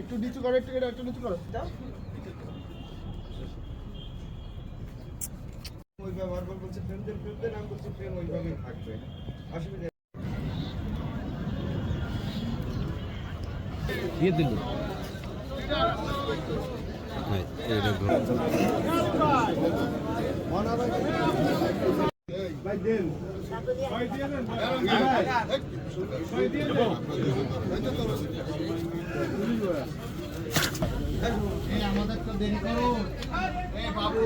একটু নিচু করো একটু এটা একটু নিচু করো। যাও ওই ব্যবহার বলছে ফ্রেমদের ফ্রেমদের নাম বলছে ফ্রেম ওইভাবেই থাকবে। অসুবিধা দিয়ে দিল। আমাদের তো দেরি করো। বাবু